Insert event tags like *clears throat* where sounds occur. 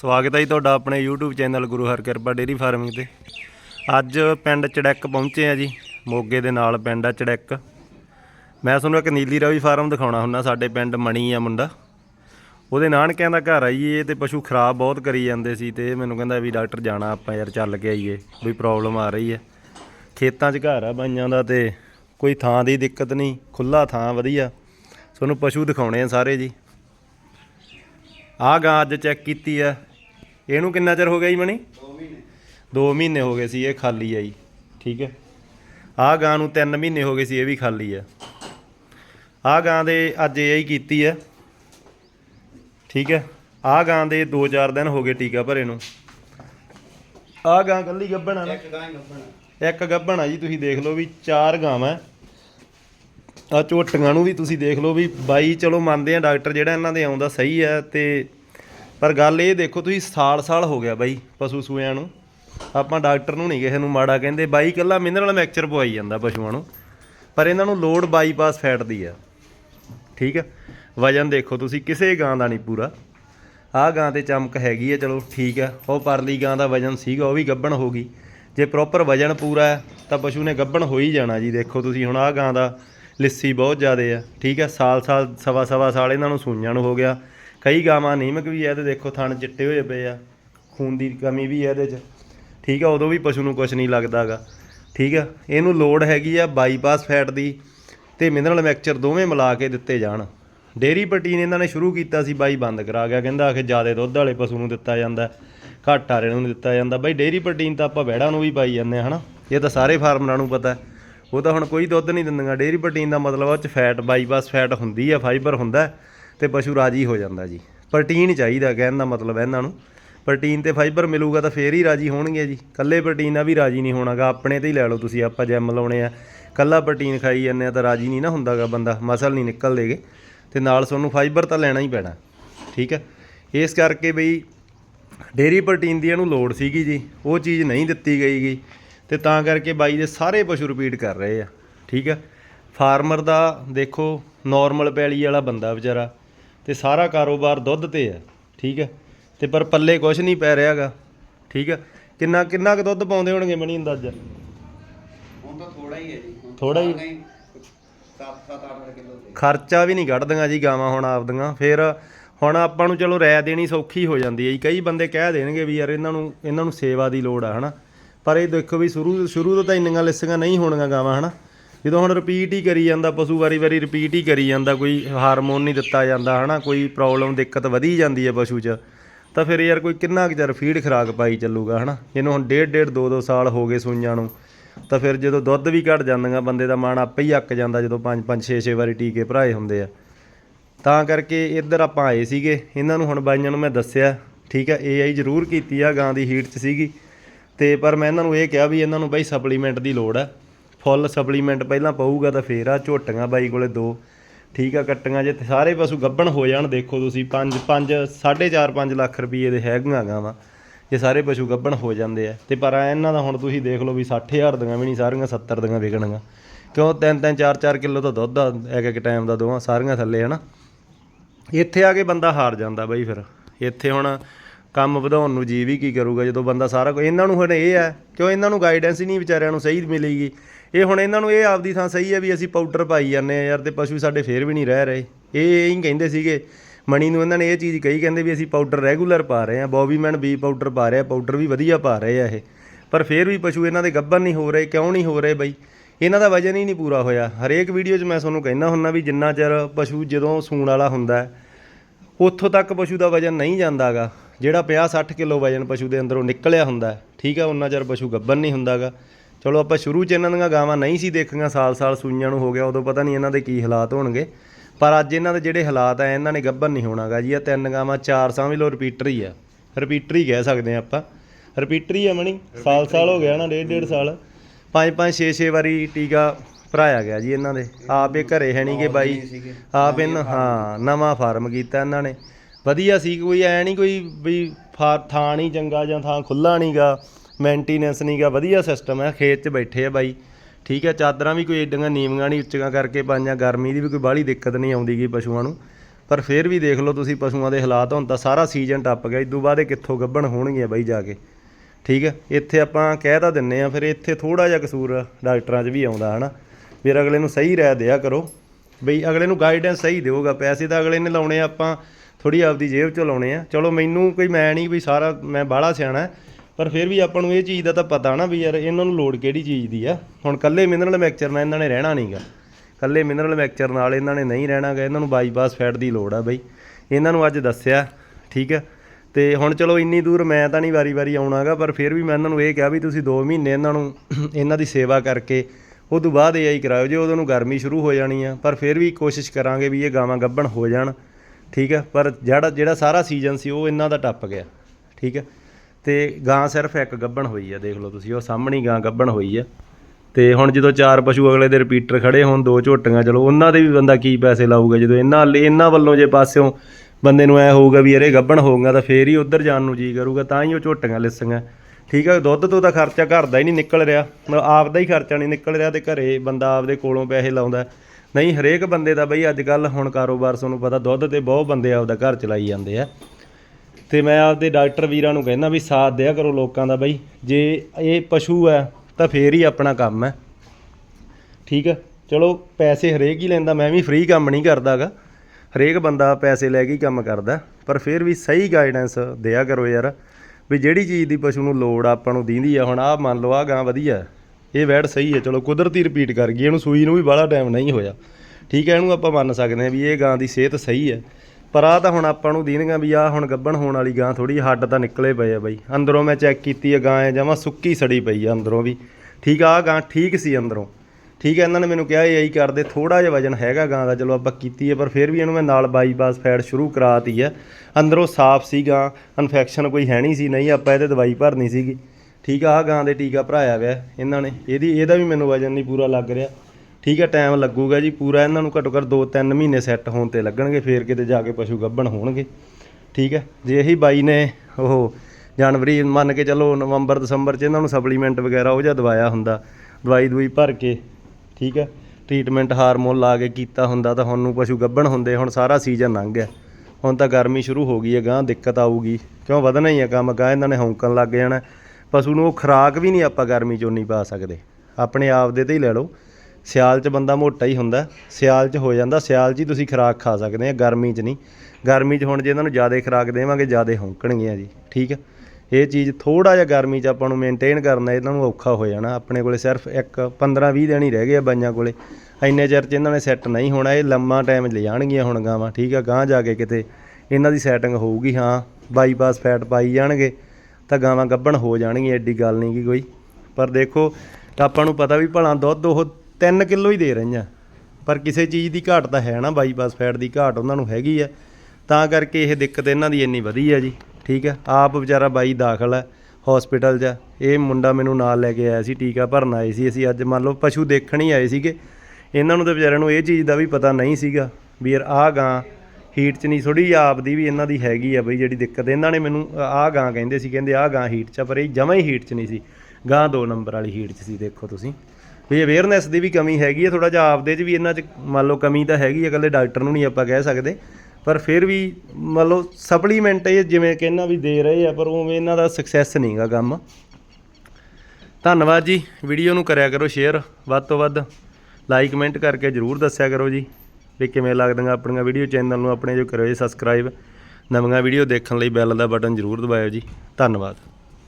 ਸਵਾਗਤ ਹੈ ਜੀ ਤੁਹਾਡਾ ਆਪਣੇ YouTube channel Guru Harkirpa dairy farming ਤੇ। ਅੱਜ ਪਿੰਡ ਚੜੈਕ ਪਹੁੰਚੇ ਆ ਜੀ, ਮੋਗੇ ਦੇ ਨਾਲ ਪਿੰਡ ਆ ਚੜੈਕ। ਮੈਂ ਤੁਹਾਨੂੰ ਇੱਕ ਨੀਲੀ ਰਾਵੀ ਫਾਰਮ ਦਿਖਾਉਣਾ ਹੁੰਦਾ, ਸਾਡੇ ਪਿੰਡ ਮਣੀ ਆ ਮੁੰਡਾ। ਉਹਦੇ ਨਾਨਕਿਆਂ ਦਾ ਘਰ ਆ ਜੀ, ਇਹ ਤੇ ਪਸ਼ੂ ਖਰਾਬ ਬਹੁਤ ਕਰੀ ਜਾਂਦੇ ਸੀ ਤੇ ਮੈਨੂੰ ਕਹਿੰਦਾ ਵੀ ਡਾਕਟਰ ਜਾਣਾ ਆਪਾਂ ਯਾਰ ਚੱਲ ਕੇ ਆਈਏ, ਵੀ ਪ੍ਰੋਬਲਮ ਆ ਰਹੀ ਹੈ। ਖੇਤਾਂ 'ਚ ਘਰ ਆ ਬਾਈਆਂ ਦਾ ਤੇ ਕੋਈ ਥਾਂ ਦੀ ਦਿੱਕਤ ਨਹੀਂ ਖੁੱਲਾ ਥਾਂ ਵਧੀਆ। ਤੁਹਾਨੂੰ ਪਸ਼ੂ ਦਿਖਾਉਣੇ ਆ ਸਾਰੇ ਜੀ। ਆ ਗਾਂ ਅੱਜ ਚੈੱਕ ਕੀਤੀ ਆ ਇਹਨੂੰ ਕਿੰਨਾ ਚਿਰ ਹੋ ਗਿਆ ਜੀ ਮਣੀ 2 ਮਹੀਨੇ। 2 ਮਹੀਨੇ ਹੋ ਗਏ ਸੀ ਇਹ ਖਾਲੀ ਆ ਜੀ ਠੀਕ ਹੈ। ਆਹ ਗਾਂ ਨੂੰ 3 ਮਹੀਨੇ ਹੋ ਗਏ ਸੀ ਇਹ ਵੀ ਖਾਲੀ ਆ। ਆਹ ਗਾਂ ਦੇ ਅੱਜ ਇਹ ਹੀ ਕੀਤੀ ਆ ਠੀਕ ਹੈ। ਆਹ ਗਾਂ ਦੇ 2-4 ਦਿਨ ਹੋ ਗਏ ਟੀਕਾ ਭਰੇ ਨੂੰ। ਆਹ ਗਾਂ ਕੱਲੀ ਗੱਭਣ ਆ ਨਾ? ਇੱਕ ਗਾਂ ਹੀ ਗੱਭਣ ਇੱਕ ਗੱਭਣ ਆ ਜੀ ਤੁਸੀਂ ਦੇਖ ਲਓ ਵੀ ਚਾਰ ਗਾਵਾਂ ਆ ਝੋਟੀਆਂ ਨੂੰ ਵੀ ਤੁਸੀਂ ਦੇਖ ਲਓ ਵੀ ਬਾਈ ਚਲੋ ਮੰਨਦੇ ਆ ਡਾਕਟਰ ਜਿਹੜਾ ਇਹਨਾਂ ਦੇ ਆਉਂਦਾ ਸਹੀ ਹੈ ਤੇ ਪਰ ਗੱਲ ਇਹ ਦੇਖੋ ਤੁਸੀਂ ਸਾਲ-ਸਾਲ ਹੋ ਗਿਆ ਬਾਈ ਪਸ਼ੂ ਸੂਇਆਂ ਨੂੰ। ਆਪਾਂ ਡਾਕਟਰ ਨੂੰ ਨਹੀਂ ਕਿਸੇ ਨੂੰ ਮਾੜਾ ਕਹਿੰਦੇ, ਬਾਈ ਇਕੱਲਾ ਮਿਨਰਲ ਮੈਕਚਰ ਪਵਾਈ ਜਾਂਦਾ ਪਸ਼ੂਆਂ ਨੂੰ। ਪਰ ਇਹਨਾਂ ਨੂੰ ਲੋਡ ਬਾਈਪਾਸ ਫੈਟ ਦੀ ਆ। ਠੀਕ ਹੈ ਵਜਨ ਦੇਖੋ ਤੁਸੀਂ, ਕਿਸੇ ਗਾਂ ਦਾ ਨਹੀਂ ਪੂਰਾ। ਆਹ ਗਾਂ ਤੇ ਚਮਕ ਹੈਗੀ ਹੈ ਚਲੋ ਠੀਕ ਹੈ ਉਹ ਪਰਲੀ ਗਾਂ ਦਾ ਵਜਨ ਸੀਗਾ, ਉਹ ਵੀ ਗੱਭਣ ਹੋ ਗਈ। ਜੇ ਪ੍ਰੋਪਰ ਵਜਨ ਪੂਰਾ ਹੈ, ਤਾਂ ਪਸ਼ੂ ਨੇ ਗੱਭਣ ਹੋ ਹੀ ਜਾਣਾ ਜੀ। ਦੇਖੋ ਤੁਸੀਂ ਹੁਣ ਆਹ ਗਾਂ ਦਾ ਲਿੱਸੀ ਬਹੁਤ ਜ਼ਿਆਦੇ ਆ। ਠੀਕ ਹੈ ਸਾਲ ਸਾਲ, ਸਵਾ ਸਵਾ ਸਾਲ ਇਹਨਾਂ ਨੂੰ ਸੂਈਆਂ ਨੂੰ ਹੋ ਗਿਆ। ਕਈ ਗਾਵਾਂ ਨੀਮਕ ਵੀ ਹੈ ਤੇ ਦੇਖੋ ਥਣ ਚਿੱਟੇ ਹੋਏ ਪਏ ਆ, ਖੂਨ ਦੀ ਕਮੀ ਵੀ ਹੈ ਇਹਦੇ 'ਚ। ਠੀਕ ਆ, ਉਦੋਂ ਵੀ ਪਸ਼ੂ ਨੂੰ ਕੁਝ ਨਹੀਂ ਲੱਗਦਾਗਾ। ਠੀਕ ਆ, ਇਹਨੂੰ ਲੋੜ ਹੈਗੀ ਆ ਬਾਈਪਾਸ ਫੈਟ ਦੀ ਤੇ ਮਿਨਰਲ ਮਿਕਸਚਰ ਦੋਵੇਂ ਮਿਲਾ ਕੇ ਦਿੱਤੇ ਜਾਣ। ਡੇਰੀ ਪ੍ਰੋਟੀਨ ਇਹਨਾਂ ਨੇ ਸ਼ੁਰੂ ਕੀਤਾ ਸੀ, ਬਾਈ ਬੰਦ ਕਰਾ ਗਿਆ। ਕਹਿੰਦਾ ਆਖੇ ਜ਼ਿਆਦਾ ਦੁੱਧ ਵਾਲੇ ਪਸ਼ੂ ਨੂੰ ਦਿੱਤਾ ਜਾਂਦਾ, ਘੱਟ ਆਰੇ ਨੂੰ ਦਿੱਤਾ ਜਾਂਦਾ। ਬਾਈ ਡੇਰੀ ਪ੍ਰੋਟੀਨ ਤਾਂ ਆਪਾਂ ਵੈੜਾਂ ਨੂੰ ਵੀ ਪਾਈ ਜਾਂਦੇ ਆ, ਹਨਾ? ਇਹ ਤਾਂ ਸਾਰੇ ਫਾਰਮਰਾਂ ਨੂੰ ਪਤਾ ਉਹ ਤਾਂ ਹੁਣ ਕੋਈ ਦੁੱਧ ਨਹੀਂ ਦਿੰਦੀਆਂ। ਡੇਰੀ ਪ੍ਰੋਟੀਨ ਦਾ ਮਤਲਬ ਉਹ ਚ ਫੈਟ ਬਾਈਪਾਸ ਫੈਟ ਹੁੰਦੀ ਆ ਫਾਈਬਰ ਹੁੰਦਾ। ਤੇ ਪਸ਼ੂ ਰਾਜੀ ਹੋ ਜਾਂਦਾ ਜੀ। ਪ੍ਰੋਟੀਨ ਚਾਹੀਦਾ ਕਹਿਣ ਦਾ ਮਤਲਬ ਇਹਨਾਂ ਨੂੰ। ਪ੍ਰੋਟੀਨ ਤੇ ਫਾਈਬਰ ਮਿਲੂਗਾ ਤਾਂ ਫੇਰ ਹੀ ਰਾਜੀ ਹੋਣਗੇ ਜੀ। ਕੱਲੇ ਪ੍ਰੋਟੀਨ ਨਾਲ ਵੀ ਰਾਜੀ ਨਹੀਂ ਹੋਣਾਗਾ, ਆਪਣੇ ਤੇ ਹੀ ਲੈ ਲਓ ਤੁਸੀਂ, ਆਪਾਂ ਜਿਮ ਲਾਉਣੇ ਆ। ਕੱਲਾ ਪ੍ਰੋਟੀਨ ਖਾਈ ਜਾਂਦੇ ਆ ਤਾਂ ਰਾਜੀ ਨਹੀਂ ਨਾ ਹੁੰਦਾਗਾ ਬੰਦਾ ਮਸਲ ਨਹੀਂ ਨਿਕਲਦੇਗੇ। ਤੇ ਨਾਲ ਤੁਹਾਨੂੰ ਫਾਈਬਰ ਤਾਂ ਲੈਣਾ ਹੀ ਪੈਣਾ, ਠੀਕ ਹੈ ਇਸ ਕਰਕੇ ਬਈ ਡੇਰੀ ਪ੍ਰੋਟੀਨ ਦੀ ਇਹਨੂੰ ਲੋੜ ਸੀਗੀ ਜੀ, ਉਹ ਚੀਜ਼ ਨਹੀਂ ਦਿੱਤੀ ਗਈ ਗਈ ਤੇ ਤਾਂ ਕਰਕੇ ਬਾਈ ਦੇ ਸਾਰੇ ਪਸ਼ੂ ਰਿਪੀਟ ਕਰ ਰਹੇ ਆ, ਠੀਕ ਹੈ ਫਾਰਮਰ ਦਾ ਦੇਖੋ ਨਾਰਮਲ ਪੈਲੀ ਵਾਲਾ ਬੰਦਾ ਵਿਚਾਰਾ। ਤੇ ਸਾਰਾ ਕਾਰੋਬਾਰ ਦੁੱਧ ਤੇ ਆ ਠੀਕ ਹੈ? ਤੇ ਪਰ ਪੱਲੇ ਕੁਝ ਨਹੀਂ ਪੈ ਰਿਹਾਗਾ ਠੀਕ ਹੈ? ਕਿੰਨਾ ਕਿੰਨਾ ਕੁ ਦੁੱਧ ਪਾਉਂਦੇ ਹੋਣਗੇ ਮਣੀ ਅੰਦਾਜ਼ਾ? ਹੁਣ ਤਾਂ ਥੋੜਾ ਹੀ ਹੈ ਜੀ ਹੁਣ ਥੋੜ੍ਹਾ ਹੀ? 7 7 8 ਕਿਲੋ ਦੇ। ਖਰਚਾ ਵੀ ਨਹੀਂ ਕੱਢਦੀਆਂ ਜੀ ਗਾਵਾਂ ਹੁਣ ਆਪਦੀਆਂ ਫਿਰ ਹੁਣ ਆਪਾਂ ਨੂੰ ਚਲੋ ਰਾਇ ਦੇਣੀ ਸੌਖੀ ਹੋ ਜਾਂਦੀ ਹੈ ਜੀ। ਕਈ ਬੰਦੇ ਕਹਿ ਦੇਣਗੇ ਵੀ ਯਾਰ ਇਹਨਾਂ ਨੂੰ ਇਹਨਾਂ ਨੂੰ ਸੇਵਾ ਦੀ ਲੋੜ ਆ ਹਨਾ? ਪਰ ਇਹ ਦੇਖੋ ਵੀ ਸ਼ੁਰੂ ਸ਼ੁਰੂ ਤੋਂ ਤਾਂ ਇੰਨੀਆਂ ਲਿਸੀਆਂ ਨਹੀਂ ਹੋਣੀਆਂ ਗਾਵਾਂ ਹਨਾ? ਜਦੋਂ ਹੁਣ ਰਿਪੀਟ ਹੀ ਕਰੀ ਜਾਂਦਾ, ਪਸ਼ੂ ਵਾਰੀ ਵਾਰੀ ਰਿਪੀਟ ਹੀ ਕਰੀ ਜਾਂਦਾ, ਕੋਈ ਹਾਰਮੋਨ ਨਹੀਂ ਦਿੱਤਾ ਜਾਂਦਾ, ਹਨਾ, ਕੋਈ ਪ੍ਰੋਬਲਮ ਦਿੱਕਤ ਵਧੀ ਜਾਂਦੀ ਹੈ ਪਸ਼ੂ 'ਚ, ਤਾਂ ਫਿਰ ਯਾਰ ਕੋਈ ਕਿੰਨਾ ਕੁ ਚਿਰ ਫੀਡ ਖਰਾਕ ਪਾਈ ਚੱਲੂਗਾ, ਹਨਾ? ਇਹਨੂੰ ਹੁਣ ਡੇਢ ਡੇਢ, ਦੋ ਦੋ ਸਾਲ ਹੋ ਗਏ ਸੂਈਆਂ ਨੂੰ, ਤਾਂ ਫਿਰ ਜਦੋਂ ਦੁੱਧ ਵੀ ਘਟ ਜਾਂਦੀਆਂ ਬੰਦੇ ਦਾ ਮਨ ਆਪੇ ਹੀ ਅੱਕ ਜਾਂਦਾ ਜਦੋਂ ਪੰਜ ਪੰਜ, ਛੇ ਛੇ ਵਾਰੀ ਟੀਕੇ ਭਰਾਏ ਹੁੰਦੇ ਆ। ਤਾਂ ਕਰਕੇ ਇੱਧਰ ਆਪਾਂ ਆਏ ਸੀਗੇ, ਇਹਨਾਂ ਨੂੰ ਹੁਣ ਬਾਈਆਂ ਨੂੰ ਮੈਂ ਦੱਸਿਆ, ਠੀਕ ਹੈ ਏਆਈ ਜ਼ਰੂਰ ਕੀਤੀ ਆ, ਗਾਂ ਦੀ ਹੀਟ 'ਚ ਸੀਗੀ, ਤੇ ਪਰ ਮੈਂ ਇਹਨਾਂ ਨੂੰ ਇਹ ਕਿਹਾ ਵੀ ਇਹਨਾਂ ਨੂੰ ਬਾਈ ਸਪਲੀਮੈਂਟ ਦੀ ਲੋੜ ਆ ਫੁੱਲ ਸਪਲੀਮੈਂਟ ਪਹਿਲਾਂ ਪਊਗਾ ਤਾਂ ਫੇਰ ਆ, ਝੋਟੀਆਂ ਬਾਈ ਕੋਲੇ ਦੋ। ਠੀਕ ਆ, ਕੱਟੀਆਂ ਜੇ ਸਾਰੇ ਪਸ਼ੂ ਗੱਭਣ ਹੋ ਜਾਣ, ਦੇਖੋ ਤੁਸੀਂ 5 5 4.5 5 ਲੱਖ ਰੁਪਏ ਦੇ ਹੈਗੀਆਂ ਗਾਵਾਂ। ਜੇ ਸਾਰੇ ਪਸ਼ੂ ਗੱਬਣ ਹੋ ਜਾਂਦੇ ਆ। ਤੇ ਪਰ ਇਹਨਾਂ ਦਾ ਹੁਣ ਤੁਸੀਂ ਦੇਖ ਲਓ ਵੀ 60000 ਦੀਆਂ ਵੀ ਨਹੀਂ, ਸਾਰੀਆਂ 70 ਦੀਆਂ ਵਿਕਣਗੀਆਂ। ਕਿਉਂ? ਤਿੰਨ ਤਿੰਨ, ਚਾਰ ਚਾਰ ਕਿਲੋ ਤਾਂ ਦੁੱਧ ਆ, ਇੱਕ ਇੱਕ ਟਾਈਮ ਦਾ ਦੋਵਾਂ, ਸਾਰੀਆਂ ਥੱਲੇ, ਹਨਾ? ਇੱਥੇ ਆ ਕੇ ਬੰਦਾ ਹਾਰ ਜਾਂਦਾ ਬਾਈ ਫਿਰ। ਇੱਥੇ ਹੁਣ ਕੰਮ ਵਧਾਉਣ ਨੂੰ ਜੀ ਵੀ ਕੀ ਕਰੂਗਾ, ਜਦੋਂ ਬੰਦਾ ਸਾਰਾ ਕੁਝ ਇਹਨਾਂ ਨੂੰ ਹੁਣ ਇਹ ਹੈ ਕਿਉਂ ਇਹਨਾਂ ਨੂੰ ਗਾਈਡੈਂਸ ਹੀ ਨਹੀਂ ਵਿਚਾਰਿਆਂ ਨੂੰ ਸਹੀ ਮਿਲੇਗੀ? ਇਹ ਹੁਣ ਇਹਨਾਂ ਨੂੰ ਇਹ ਆਪਦੀ ਥਾਂ ਸਹੀ ਹੈ ਵੀ ਅਸੀਂ ਪਾਊਡਰ ਪਾਈ ਜਾਂਦੇ ਆ ਯਾਰ ਤੇ ਪਸ਼ੂ ਸਾਡੇ ਫੇਰ ਵੀ ਨਹੀਂ ਰਹਿ ਰਹੇ। ਇਹ ਇਹੀ ਕਹਿੰਦੇ ਸੀਗੇ, ਮਣੀ ਨੂੰ ਇਹਨਾਂ ਨੇ ਇਹ ਚੀਜ਼ ਕਹੀ ਕਹਿੰਦੇ ਵੀ ਅਸੀਂ ਪਾਊਡਰ ਰੈਗੂਲਰ ਪਾ ਰਹੇ ਆ ਬੋਬੀਮੈਨ ਬੀ ਪਾਊਡਰ ਪਾ ਰਿਹਾ ਪਾਊਡਰ ਵੀ ਵਧੀਆ ਪਾ ਰਹੇ ਆ ਇਹ। ਪਰ ਫੇਰ ਵੀ ਪਸ਼ੂ ਇਹਨਾਂ ਦੇ ਗੱਭਰ ਨਹੀਂ ਹੋ ਰਹੇ, ਕਿਉਂ ਨਹੀਂ ਹੋ ਰਹੇ ਬਈ? ਇਹਨਾਂ ਦਾ ਵਜਨ ਹੀ ਨਹੀਂ ਪੂਰਾ ਹੋਇਆ। ਹਰੇਕ ਵੀਡੀਓ 'ਚ ਮੈਂ ਤੁਹਾਨੂੰ ਕਹਿੰਦਾ ਹੁੰਨਾ ਵੀ ਜਿੰਨਾ ਚਿਰ ਪਸ਼ੂ ਜਦੋਂ ਸੂਣ ਵਾਲਾ ਹੁੰਦਾ ਉੱਥੋਂ ਤੱਕ ਪਸ਼ੂ ਦਾ ਵਜਨ ਨਹੀਂ ਜਾਂਦਾਗਾ। ਜਿਹੜਾ 50-60 ਕਿਲੋ ਵਜਨ ਪਸ਼ੂ ਦੇ ਅੰਦਰੋਂ ਨਿਕਲਿਆ ਹੁੰਦਾ ਠੀਕ ਹੈ ਉਹਨਾਂ ਚਿਰ ਪਸ਼ੂ ਗੱਭਰ ਨਹੀਂ ਹੁੰਦਾਗਾ। ਚਲੋ ਆਪਾਂ ਸ਼ੁਰੂ 'ਚ ਇਹਨਾਂ ਦੀਆਂ ਗਾਵਾਂ ਨਹੀਂ ਸੀ ਦੇਖੀਆਂ ਸਾਲ-ਸਾਲ ਸੂਈਆਂ ਨੂੰ ਹੋ ਗਿਆ ਉਦੋਂ ਪਤਾ ਨਹੀਂ ਇਹਨਾਂ ਦੇ ਕੀ ਹਾਲਾਤ ਹੋਣਗੇ। ਪਰ ਅੱਜ ਇਹਨਾਂ ਦੇ ਜਿਹੜੇ ਹਾਲਾਤ ਆ ਇਹਨਾਂ ਨੇ ਗੱਭਣ ਨਹੀਂ ਹੋਣਾਗਾ ਜੀ। ਇਹ ਤਿੰਨ ਗਾਵਾਂ ਚਾਰ ਸਮਝ ਲਓ ਰਿਪੀਟਰ ਹੀ ਆ। ਰਿਪੀਟਰ ਹੀ ਕਹਿ ਸਕਦੇ ਆ ਆਪਾਂ। ਰਿਪੀਟਰ ਹੀ ਆ ਮਣੀ ਸਾਲ-ਸਾਲ ਹੋ ਗਿਆ ਨਾ ਡੇਢ ਡੇਢ ਸਾਲ। ਪੰਜ ਪੰਜ ਛੇ ਛੇ ਵਾਰੀ ਟੀਕਾ ਭਰਾਇਆ ਗਿਆ ਜੀ ਇਹਨਾਂ ਦੇ। ਆਪ ਇਹ ਘਰੇ ਹੈ ਨਹੀਂ ਕਿ ਬਾਈ। ਆਪ ਇਹਨਾਂ ਹਾਂ ਨਵਾਂ ਫਾਰਮ ਕੀਤਾ ਇਹਨਾਂ ਨੇ। ਵਧੀਆ ਸੀ ਕੋਈ ਐ ਨਹੀਂ ਕੋਈ ਵੀ ਥਾਂ ਨਹੀਂ ਚੰਗਾ ਜਾਂ ਥਾਂ ਖੁੱਲਾ ਨਹੀਂਗਾ ਮੇਨਟੇਨੈਂਸ ਨਹੀਂਗਾ ਵਧੀਆ ਸਿਸਟਮ ਹੈ ਖੇਤ 'ਚ ਬੈਠੇ ਆ ਬਾਈ। ਠੀਕ ਹੈ ਚਾਦਰਾਂ ਵੀ ਕੋਈ ਏਡੀਆਂ ਨੀਵੀਆਂ ਨਹੀਂ ਉੱਚੀਆਂ ਕਰਕੇ ਪਾਈਆਂ, ਗਰਮੀ ਦੀ ਵੀ ਕੋਈ ਬਾਹਲੀ ਦਿੱਕਤ ਨਹੀਂ ਆਉਂਦੀ ਗੀ ਪਸ਼ੂਆਂ ਨੂੰ। ਪਰ ਫਿਰ ਵੀ ਦੇਖ ਲਓ ਤੁਸੀਂ ਪਸ਼ੂਆਂ ਦੇ ਹਾਲਾਤ, ਹੁਣ ਤਾਂ ਸਾਰਾ ਸੀਜ਼ਨ ਟੱਪ ਗਿਆ ਇਦੋਂ ਬਾਅਦ ਇਹ ਕਿੱਥੋਂ ਗੱਭਣ ਹੋਣਗੀਆਂ ਬਾਈ ਜਾ ਕੇ। ਠੀਕ ਹੈ ਇੱਥੇ ਆਪਾਂ ਕਹਿ ਤਾਂ ਦਿੰਨੇ ਆ, ਫਿਰ ਇੱਥੇ ਥੋੜਾ ਜਿਹਾ ਕਸੂਰ ਡਾਕਟਰਾਂ 'ਚ ਵੀ ਆਉਂਦਾ, ਹਨਾ। ਫਿਰ ਅਗਲੇ ਨੂੰ ਸਹੀ ਰਾਇ ਦਿਆ ਕਰੋ। ਬਈ ਅਗਲੇ ਨੂੰ ਗਾਈਡੈਂਸ ਸਹੀ ਦਿਓਗਾ, ਪੈਸੇ ਤਾਂ ਅਗਲੇ ਨੇ ਲਾਉਣੇ ਆ, ਆਪਾਂ ਥੋੜੀ ਆਪਦੀ ਜੇਬ 'ਚੋਂ ਲਾਉਣੇ ਆ। ਚਲੋ ਮੈਨੂੰ ਕੋਈ, ਮੈਂ ਨਹੀਂ ਵੀ ਸਾਰਾ, ਮੈਂ ਬਾਹਲਾ ਸਿਆਣਾ ਪਰ ਫਿਰ ਵੀ ਆਪਾਂ ਨੂੰ ਇਹ ਚੀਜ਼ ਦਾ ਤਾਂ ਪਤਾ ਨਾ ਵੀ ਯਾਰ ਇਹਨਾਂ ਨੂੰ ਲੋੜ ਕਿਹੜੀ ਚੀਜ਼ ਦੀ ਆ। ਹੁਣ ਕੱਲੇ ਮਿਨਰਲ ਮੈਕਚਰ ਨਾਲ ਇਹਨਾਂ ਨੇ ਰਹਿਣਾ ਨਹੀਂਗਾ ਕੱਲੇ ਮਿਨਰਲ ਮੈਕਚਰ ਨਾਲ ਇਹਨਾਂ ਨੇ ਨਹੀਂ ਰਹਿਣਾਗਾ, ਇਹਨਾਂ ਨੂੰ ਬਾਈਪਾਸ ਫੈਟ ਦੀ ਲੋੜ ਆ ਬਈ। ਇਹਨਾਂ ਨੂੰ ਅੱਜ ਦੱਸਿਆ, ਠੀਕ ਹੈ ਤੇ ਹੁਣ ਚਲੋ ਇੰਨੀ ਦੂਰ ਮੈਂ ਤਾਂ ਨਹੀਂ ਵਾਰੀ-ਵਾਰੀ ਆਉਣਾਗਾ, ਪਰ ਫਿਰ ਵੀ ਮੈਂ ਇਹਨਾਂ ਨੂੰ ਇਹ ਕਿਹਾ ਵੀ ਤੁਸੀਂ 2 ਮਹੀਨੇ ਇਹਨਾਂ ਨੂੰ *clears throat* ਇਹਨਾਂ ਦੀ ਸੇਵਾ ਕਰਕੇ ਉਹ ਤੋਂ ਬਾਅਦ ਇਹ ਹੀ ਕਰਾਓ, ਜੇ ਉਦੋਂ ਨੂੰ ਗਰਮੀ ਸ਼ੁਰੂ ਹੋ ਜਾਣੀ ਆ, ਪਰ ਫਿਰ ਵੀ ਕੋਸ਼ਿਸ਼ ਕਰਾਂਗੇ ਵੀ ਇਹ ਗਾਵਾਂ ਗੱਭਣ ਹੋ ਜਾਣ, ਠੀਕ ਹੈ ਪਰ ਜਿਹੜਾ ਜਿਹੜਾ ਸਾਰਾ ਸੀਜ਼ਨ ਸੀ ਉਹ ਇਹਨਾਂ ਦਾ ਟੱਪ ਗਿਆ, ਠੀਕ ਹੈ ਤੇ ਗਾਂ ਸਿਰਫ ਇੱਕ ਗੱਭਣ ਹੋਈ ਆ, ਦੇਖ ਲਓ ਤੁਸੀਂ, ਉਹ ਸਾਹਮਣੀ ਗਾਂ ਗੱਬਣ ਹੋਈ ਆ। ਤੇ ਹੁਣ ਜਦੋਂ ਚਾਰ ਪਸ਼ੂ ਅਗਲੇ ਦੇ ਰਿਪੀਟਰ ਖੜੇ ਹੋਣ, ਦੋ ਝੋਟੀਆਂ, ਚਲੋ ਉਹਨਾਂ ਦੇ ਵੀ ਬੰਦਾ ਕੀ ਪੈਸੇ ਲਾਊਗਾ, ਜਦੋਂ ਇਹਨਾਂ ਇਹਨਾਂ ਵੱਲੋਂ ਜੇ ਪਾਸਿਓਂ ਬੰਦੇ ਨੂੰ ਐ ਹੋਊਗਾ ਵੀ ਯਾਰੇ ਗੱਬਣ ਹੋਊਗਾ, ਤਾਂ ਫੇਰ ਹੀ ਉੱਧਰ ਜਾਣ ਨੂੰ ਜੀ ਕਰੂਗਾ, ਤਾਂ ਹੀ ਉਹ ਝੋਟੀਆਂ ਲਿਸੀਆਂ। ਠੀਕ ਹੈ ਦੁੱਧ ਤੋਂ ਤਾਂ ਖਰਚਾ ਘਰ ਦਾ ਹੀ ਨਹੀਂ ਨਿਕਲ ਰਿਹਾ, ਮਤਲਬ ਆਪ ਦਾ ਹੀ ਖਰਚਾ ਨਹੀਂ ਨਿਕਲ ਰਿਹਾ ਤੇ ਘਰੇ ਬੰਦਾ ਆਪਦੇ ਕੋਲੋਂ ਪੈਸੇ ਲਾਉਂਦਾ। ਨਹੀਂ, ਹਰੇਕ ਬੰਦੇ ਦਾ ਬਈ ਅੱਜ ਕੱਲ ਹੁਣ ਕਾਰੋਬਾਰ, ਤੁਹਾਨੂੰ ਪਤਾ ਦੁੱਧ ਤੇ ਬਹੁਤ ਬੰਦੇ ਆਪਦਾ ਘਰ ਚਲਾਈ ਜਾਂਦੇ ਆ। ਤੇ ਮੈਂ ਆਪਦੇ ਡਾਕਟਰ ਵੀਰਾਂ ਨੂੰ ਕਹਿੰਦਾ ਵੀ ਸਾਥ ਦਿਆ ਕਰੋ ਲੋਕਾਂ ਦਾ ਬਈ। ਜੇ ਇਹ ਪਸ਼ੂ ਹੈ, ਤਾਂ ਫੇਰ ਹੀ ਆਪਣਾ ਕੰਮ ਹੈ। ਠੀਕ ਹੈ? ਚਲੋ, ਪੈਸੇ ਹਰੇਕ ਹੀ ਲੈਂਦਾ, ਮੈਂ ਵੀ ਫ੍ਰੀ ਕੰਮ ਨਹੀਂ ਕਰਦਾਗਾ। ਹਰੇਕ ਬੰਦਾ ਪੈਸੇ ਲੈ ਕੇ ਹੀ ਕੰਮ ਕਰਦਾ। ਪਰ ਫਿਰ ਵੀ ਸਹੀ ਗਾਈਡੈਂਸ ਦਿਆ ਕਰੋ ਯਾਰ। ਵੀ ਜਿਹੜੀ ਚੀਜ਼ ਦੀ ਪਸ਼ੂ ਨੂੰ ਲੋੜ ਆਪਾਂ ਨੂੰ ਦੀਂਦੀ ਆ, ਹੁਣ ਆਹ ਮੰਨ ਲਓ ਆ ਗਾਂ ਵਧੀਆ ਇਹ ਵੈੜ ਸਹੀ ਹੈ, ਚਲੋ, ਕੁਦਰਤੀ ਰਿਪੀਟ ਕਰ ਗਈ, ਇਹਨੂੰ ਸੂਈ ਨੂੰ ਵੀ ਬਾਹਲਾ ਟਾਈਮ ਨਹੀਂ ਹੋਇਆ। ਠੀਕ ਹੈ, ਇਹਨੂੰ ਆਪਾਂ ਮੰਨ ਸਕਦੇ ਹਾਂ ਵੀ ਇਹ ਗਾਂ ਦੀ ਸਿਹਤ ਸਹੀ ਹੈ। ਪਰ ਆ ਤਾਂ ਹੁਣ ਆਪਾਂ ਨੂੰ ਦੀਨਗਾ ਵੀ ਆ ਹੁਣ ਗੱਭਣ ਹੋਣ ਵਾਲੀ ਗਾਂ ਥੋੜੀ ਹੱਡ ਤਾਂ ਨਿਕਲੇ ਪਏ ਆ ਬਾਈ। ਅੰਦਰੋਂ ਮੈਂ ਚੈੱਕ ਕੀਤੀ ਆ ਗਾਂ ਐ ਜਮਾ ਸੁੱਕੀ ਸੜੀ ਪਈ ਆ ਅੰਦਰੋਂ ਵੀ। ਠੀਕ ਆ ਆ ਗਾਂ ਠੀਕ ਸੀ ਅੰਦਰੋਂ। ਠੀਕ ਹੈ ਇਹਨਾਂ ਨੇ ਮੈਨੂੰ ਕਿਹਾ ਇਹ ਇਹੀ ਕਰਦੇ ਥੋੜਾ ਜਿਹਾ ਵਜਨ ਹੈਗਾ ਗਾਂ ਦਾ, ਚਲੋ ਆਪਾਂ ਕੀਤੀ ਹੈ ਪਰ ਫਿਰ ਵੀ ਇਹਨੂੰ ਮੈਂ ਨਾਲ ਬਾਈਪਾਸ ਫੈਟ ਸ਼ੁਰੂ ਕਰਾਤੀ ਹੈ ਅੰਦਰੋਂ ਸਾਫ਼ ਸੀ ਗਾਂ ਇਨਫੈਕਸ਼ਨ ਕੋਈ ਹੈ ਨਹੀਂ ਸੀ, ਨਹੀਂ ਆਪਾਂ ਇਹਦੇ ਦਵਾਈ ਭਰਨੀ ਸੀਗੀ। ਠੀਕ ਆ ਆ ਗਾਂ ਦੇ ਟੀਕਾ ਭਰਾਇਆ ਹੋਇਆ ਇਹਨਾਂ ਨੇ। ਇਹਦੀ, ਇਹਦਾ ਵੀ ਮੈਨੂੰ ਵਜਨ ਨਹੀਂ ਪੂਰਾ ਲੱਗ ਰਿਹਾ। ਠੀਕ ਹੈ ਟਾਈਮ ਲੱਗੂਗਾ ਜੀ, ਪੂਰਾ ਇਹਨਾਂ ਨੂੰ ਘੱਟੋ ਘੱਟ 2-3 ਮਹੀਨੇ ਸੈੱਟ ਹੋਣ ਤੇ ਲੱਗਣਗੇ, ਫੇਰ ਕਿਤੇ ਜਾ ਕੇ ਪਸ਼ੂ ਗੱਭਣ ਹੋਣਗੇ। ਠੀਕ ਹੈ, ਜੇ ਇਹੀ ਬਾਈ ਨੇ ਉਹ ਜਨਵਰੀ ਮੰਨ ਕੇ ਚੱਲੋ ਨਵੰਬਰ, ਦਸੰਬਰ ਚ ਇਹਨਾਂ ਨੂੰ ਸਪਲੀਮੈਂਟ ਵਗੈਰਾ ਉਹ ਜਿਹਾ ਦਵਾਇਆ ਹੁੰਦਾ, ਦਵਾਈ ਦਵਾਈ ਭਰ ਕੇ, ਠੀਕ ਹੈ ਟ੍ਰੀਟਮੈਂਟ ਹਾਰਮੋਨ ਲਾ ਕੇ ਕੀਤਾ ਹੁੰਦਾ, ਤਾਂ ਹੁਣ ਨੂੰ ਪਸ਼ੂ ਗੱਭਣ ਹੁੰਦੇ, ਹੁਣ ਸਾਰਾ ਸੀਜ਼ਨ ਲੰਘ ਗਿਆ। ਹੁਣ ਤਾਂ ਗਰਮੀ ਸ਼ੁਰੂ ਹੋ ਗਈ ਹੈ ਗਾਂ ਦਿੱਕਤ ਆਊਗੀ, ਕਿਉਂ ਵਧਣਾ ਹੀ ਹੈ ਕੰਮ ਗਾਂ ਇਹਨਾਂ ਨੇ ਹੌਂਕਣ ਲੱਗ ਜਾਣਾ। ਪਸ਼ੂ ਨੂੰ ਉਹ ਖੁਰਾਕ ਵੀ ਨਹੀਂ ਆਪਾਂ ਗਰਮੀ ਚੋਂ ਨਹੀਂ ਪਾ ਸਕਦੇ, ਆਪਣੇ ਆਪ ਦੇ ਤੇ ਹੀ ਲੈ ਲਓ। ਸਿਆਲ 'ਚ ਬੰਦਾ ਮੋਟਾ ਹੀ ਹੁੰਦਾ, ਸਿਆਲ 'ਚ ਹੋ ਜਾਂਦਾ, ਸਿਆਲ 'ਚ ਹੀ ਤੁਸੀਂ ਖੁਰਾਕ ਖਾ ਸਕਦੇ ਆ, ਗਰਮੀ 'ਚ ਨਹੀਂ। ਗਰਮੀ 'ਚ ਹੁਣ ਜੇ ਇਹਨਾਂ ਨੂੰ ਜ਼ਿਆਦਾ ਖੁਰਾਕ ਦੇਵਾਂਗੇ, ਜ਼ਿਆਦਾ ਹੌਂਕਣਗੀਆਂ ਜੀ, ਠੀਕ ਆ? ਇਹ ਚੀਜ਼ ਥੋੜਾ ਜਿਹਾ ਗਰਮੀ 'ਚ ਆਪਾਂ ਨੂੰ ਮੇਨਟੇਨ ਕਰਨਾ, ਇਹਨਾਂ ਨੂੰ ਔਖਾ ਹੋ ਜਾਣਾ, ਆਪਣੇ ਕੋਲੇ ਸਿਰਫ ਇੱਕ 15-20 ਦਿਨ ਹੀ ਰਹਿ ਗਏ ਆ ਬਾਈਆਂ ਕੋਲੇ। ਇੰਨੇ ਚਿਰ 'ਚ ਇਹਨਾਂ ਨੇ ਸੈੱਟ ਨਹੀਂ ਹੋਣਾ, ਇਹ ਲੰਮਾ ਟਾਈਮ ਲੈ ਜਾਣਗੀਆਂ ਹੁਣ ਗਾਵਾਂ, ਠੀਕ ਆ? ਗਾਂ ਜਾ ਕੇ ਕਿਤੇ ਇਹਨਾਂ ਦੀ ਸੈਟਿੰਗ ਹੋਊਗੀ, ਹਾਂ ਬਾਈਪਾਸ ਫੈਟ ਪਾਈ ਜਾਣਗੇ, ਤਾਂ ਗਾਵਾਂ ਗੱਭਣ ਹੋ ਜਾਣਗੀਆਂ ਐਡੀ ਗੱਲ ਨਹੀਂ ਕੀ ਕੋਈ। ਪਰ ਦੇਖੋ, ਆਪਾਂ ਨੂੰ ਪਤਾ ਵੀ ਭਲਾ ਦੁੱਧ ਉਹ 3 ਕਿਲੋ ਹੀ ਦੇ ਰਹੀਆਂ। ਪਰ ਕਿਸੇ ਚੀਜ਼ ਦੀ ਘਾਟ ਤਾਂ ਹੈ ਨਾ ਬਾਈਪਾਸ ਫੈਟ ਦੀ ਘਾਟ ਉਹਨਾਂ ਨੂੰ ਹੈਗੀ ਆ। ਤਾਂ ਕਰਕੇ ਇਹ ਦਿੱਕਤ ਇਹਨਾਂ ਦੀ ਇੰਨੀ ਵਧੀ ਆ ਜੀ ਠੀਕ ਹੈ ਆਪ ਵਿਚਾਰਾ ਬਾਈ ਦਾਖਲ ਹੈ ਹਸਪੀਟਲ 'ਚ ਇਹ ਮੁੰਡਾ ਮੈਨੂੰ ਨਾਲ ਲੈ ਕੇ ਆਇਆ ਸੀ ਟੀਕਾ ਭਰਨ ਆਏ ਸੀ ਅਸੀਂ। ਅੱਜ ਮੰਨ ਲਓ ਪਸ਼ੂ ਦੇਖਣ ਹੀ ਆਏ ਸੀਗੇ। ਇਹਨਾਂ ਨੂੰ ਤਾਂ ਵਿਚਾਰਿਆਂ ਨੂੰ ਇਹ ਚੀਜ਼ ਦਾ ਵੀ ਪਤਾ ਨਹੀਂ ਸੀਗਾ ਵੀ ਯਾਰ ਆਹ ਗਾਂ ਹੀਟ 'ਚ ਨਹੀਂ ਥੋੜੀ ਆਪ ਦੀ ਵੀ ਇਹਨਾਂ ਦੀ ਹੈਗੀ ਆ ਬਈ ਜਿਹੜੀ ਦਿੱਕਤ। ਇਹਨਾਂ ਨੇ ਮੈਨੂੰ ਆਹ ਗਾਂ ਕਹਿੰਦੇ ਸੀ ਕਹਿੰਦੇ ਆਹ ਗਾਂ ਹੀਟ 'ਚ ਆ, ਪਰ ਇਹ ਜਮਾਂ ਹੀ ਹੀਟ 'ਚ ਨਹੀਂ ਸੀ। ਗਾਂ ਦੋ ਨੰਬਰ ਵਾਲੀ ਹੀਟ 'ਚ ਸੀ ਦੇਖੋ ਤੁਸੀਂ। ਵੀ ਅਵੇਅਰਨੈਸ ਦੀ ਵੀ ਕਮੀ ਹੈਗੀ ਹੈ ਥੋੜਾ ਜਿਹਾ ਆਪਦੇ 'ਚ ਵੀ ਇਹਨਾਂ 'ਚ ਮੰਨ ਲਓ ਕਮੀ ਤਾਂ ਹੈਗੀ ਹੈ ਇਕੱਲੇ ਡਾਕਟਰ ਨੂੰ ਨਹੀਂ ਆਪਾਂ ਕਹਿ ਸਕਦੇ। ਪਰ ਫਿਰ ਵੀ ਮੰਨ ਲਓ ਸਪਲੀਮੈਂਟ ਇਹ ਜਿਵੇਂ ਕਿ ਇਹਨਾਂ ਵੀ ਦੇ ਰਹੇ ਆ, ਪਰ ਉਵੇਂ ਇਹਨਾਂ ਦਾ ਸਕਸੈਸ ਨਹੀਂਗਾ ਕੰਮ। ਧੰਨਵਾਦ ਜੀ ਵੀਡੀਓ ਨੂੰ ਕਰਿਆ ਕਰੋ ਸ਼ੇਅਰ ਵੱਧ ਤੋਂ ਵੱਧ ਲਾਈਕ ਕਮੈਂਟ ਕਰਕੇ ਜਰੂਰ ਦੱਸਿਆ ਕਰੋ ਜੀ, ਵੀ ਕਿਵੇਂ ਲੱਗਦੀਆਂ ਆਪਣੀਆਂ ਵੀਡੀਓ ਚੈਨਲ ਨੂੰ ਆਪਣੇ ਜੋ ਕਰਿਓ ਜੀ ਸਬਸਕ੍ਰਾਈਬ ਨਵੀਆਂ ਵੀਡੀਓ ਦੇਖਣ ਲਈ ਬੈਲ ਦਾ ਬਟਨ ਜਰੂਰ ਦਬਾਇਓ ਜੀ। ਧੰਨਵਾਦ।